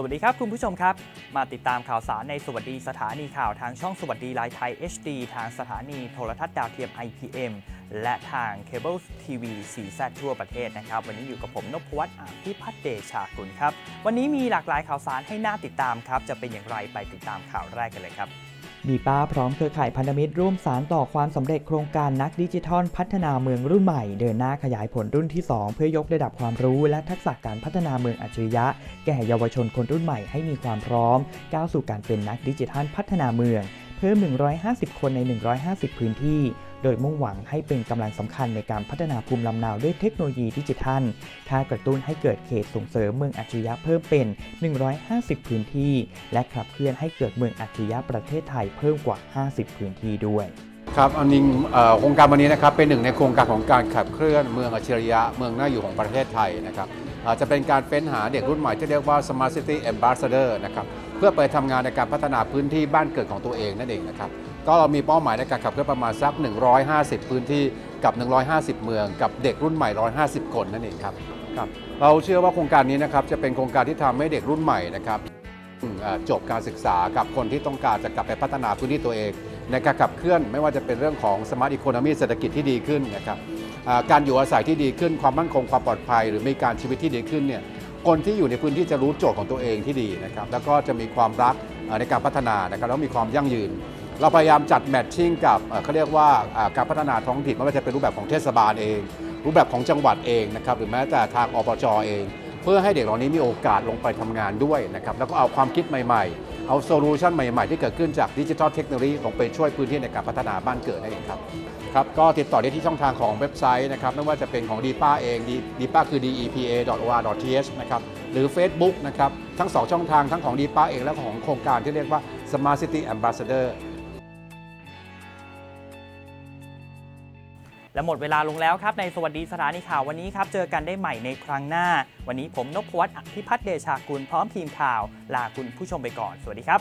สวัสดีครับคุณผู้ชมครับ มาติดตามข่าวสารในสวัสดีสถานีข่าวทางช่องสวัสดีไลท์ไทย HD ทางสถานีโทรทัศน์ดาวเทียม IPM และทางเคเบิลทีวีสีแซทั่วประเทศนะครับ วันนี้อยู่กับผมนพวัฒน์อาภิพัฒเดชากุลครับ วันนี้มีหลากหลายข่าวสารให้น่าติดตามครับ จะเป็นอย่างไรไปติดตามข่าวแรกกันเลยครับ มีป้าพร้อมเครือข่ายพันธมิตรร่วมสารต่อความสำเร็จโครงการนักดิจิทัลพัฒนาเมืองรุ่นใหม่ เดินหน้าขยายผลรุ่นที่ 2 เพื่อยกระดับความรู้และทักษะการพัฒนาเมืองอัจฉริยะ แก่เยาวชนคนรุ่นใหม่ให้มีความพร้อม ก้าวสู่การเป็นนักดิจิทัลพัฒนาเมือง เพิ่ม 150 คนใน 150 พื้นที่ โดยมุ่งหวังให้เป็นกำลังสำคัญในการพัฒนาภูมิลำเนาด้วยเทคโนโลยีดิจิทัลค่ากระตุ้นให้เกิดเขตส่งเสริมเมืองอัจฉริยะเพิ่มเป็น 150 พื้นที่ และขับเคลื่อนให้เกิดเมืองอัจฉริยะประเทศไทยเพิ่มกว่า 50 พื้นที่ด้วยครับอันนี้โครงการวันนี้นะครับเป็นหนึ่งในโครงการของการขับเคลื่อนเมืองอัจฉริยะเมืองน่าอยู่ของประเทศไทยนะครับอาจจะเป็นการเฟ้นหาเด็กรุ่นใหม่ที่เรียกว่า Smart City Ambassador นะครับ เพื่อไปทำงานในการพัฒนาพื้นที่บ้านเกิดของตัวเองนั่นเองนะครับก็เรามีเป้าหมายในการขับเคลื่อนประมาณสัก 150 พื้นที่กับ 150 เมือง กับเด็กรุ่นใหม่ 150 คนนั่นเองครับครับเราเชื่อว่าโครงการนี้นะครับจะเป็นโครงการที่ทำให้เด็กรุ่นใหม่นะครับเอ่อจบการศึกษากับคนที่ต้องการจะกลับไปพัฒนาพื้นที่ตัวเอง ในการขับเคลื่อนไม่ว่าจะเป็นเรื่องของสมาร์ทอีโคโนมีเศรษฐกิจที่ดีขึ้นนะครับอ่าการอยู่อาศัยที่ดีขึ้นความมั่นคงความปลอดภัย หรือมีการชีวิตที่ดีขึ้นเนี่ย คนที่อยู่ในพื้นที่จะรู้โจทย์ของตัวเองที่ดีนะครับแล้วก็จะมีความรักในการพัฒนานะครับแล้วมีความยั่งยืน เราพยายามจัดแมทชิ่งกับเขาเรียกว่าการพัฒนาท้องถิ่นไม่ว่าจะเป็นรูปแบบของเทศบาลเอง รูปแบบของจังหวัดเองนะครับหรือแม้แต่ทางอบจเอง เพื่อให้เด็กเหล่านี้มีโอกาสลงไปทำงานด้วยนะครับแล้วก็เอาความคิดใหม่ๆ เอาโซลูชันใหม่ ๆ ที่เกิดขึ้นจากดิจิทัลเทคโนโลยีลงไปช่วยพื้นที่ในการพัฒนาบ้านเกิดนั่นเองครับครับก็ติดต่อได้ที่ช่องทางของเว็บไซต์นะครับไม่ว่าจะเป็นของดีป้าเองดีป้าคือ depa.or.th นะครับหรือ Facebook นะครับทั้งสองช่องทางทั้งของดีป้าเองและของโครงการที่เรียกว่า Smart City Ambassador และหมดเวลาลงแล้วครับในสวัสดีสถานีข่าววันนี้ครับ เจอกันได้ใหม่ในครั้งหน้า วันนี้ผมนพวัตอภิพัฒน์เดชากุลพร้อมทีมข่าว ลาคุณผู้ชมไปก่อน สวัสดีครับ